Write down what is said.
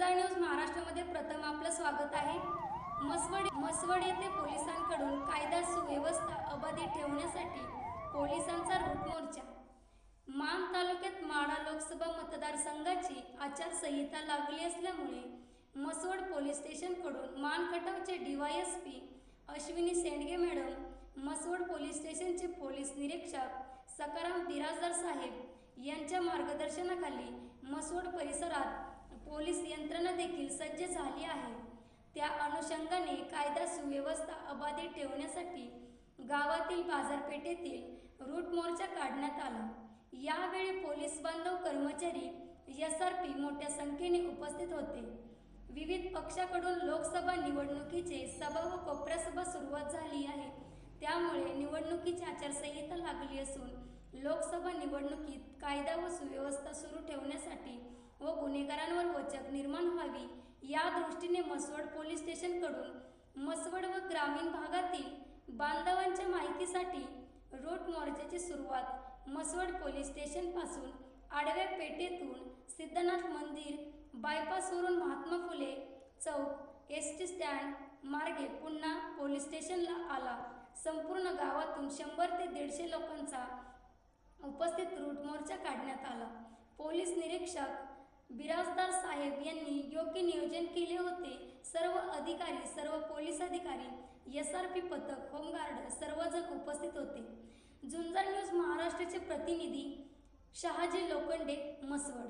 झुंजार news महाराष्ट्रामध्ये प्रथम आपलं स्वागत आहे. मसवड मसवड येथे पोलिसांकडून कायदा सुव्यवस्था अबाधित ठेवण्यासाठी पोलिसांचा रूट मोर्चा. मान तालुक्यात माडा लोकसभा मतदारसंघाची आचारसंहिता लागली असल्यामुळे मसवड पोलीस स्टेशनकडून मानखटावचे DYSP Ashwini Sendge madam Mhaswad police स्टेशनचे पोलीस निरीक्षक सकाराम बिराजदार साहेब यांच्या मार्गदर्शनाखाली मसवड परिसरात पोलीस यंत्रणा देखील सज्ज झाली आहे. त्या अनुषंगाने कायदा सुव्यवस्था अबाधित ठेवण्यासाठी गावातील बाजारपेठेतील रूट मोर्चा काढण्यात आला. यावेळी पोलीस बांधव कर्मचारी एस आर पी मोठ्या संख्येने उपस्थित होते. विविध पक्षाकडून लोकसभा निवडणुकीचे सभा व कोपऱ्यासभा सुरुवात झाली आहे. त्यामुळे निवडणुकीची आचारसंहिता लागली असून लोकसभा निवडणुकीत कायदा व सुव्यवस्था सुरू ठेवण्यासाठी गुन्हेगारांवर वचक निर्माण व्हावी या दृष्टीने मसवड पोलीस स्टेशनकडून मसवड व ग्रामीण भागातील बांधवांच्या माहितीसाठी रूट मोर्चाची सुरुवात मसवड पोलीस स्टेशनपासून आडव्या पेठेतून सिद्धनाथ मंदिर बायपासवरून महात्मा फुले चौक एस टी स्टँड मार्गे पुन्हा पोलीस स्टेशनला आला. संपूर्ण गावातून शंभर ते दीडशे लोकांचा उपस्थित रूट मोर्चा काढण्यात आला. पोलीस निरीक्षक बिराजदार साहेब यांनी योग्य नियोजन केले होते. सर्व अधिकारी सर्व पोलीस अधिकारी एस आर पी पथक होमगार्ड सर्वजण उपस्थित होते. झुंजार न्यूज महाराष्ट्राचे प्रतिनिधी शहाजी लोखंडे मसवड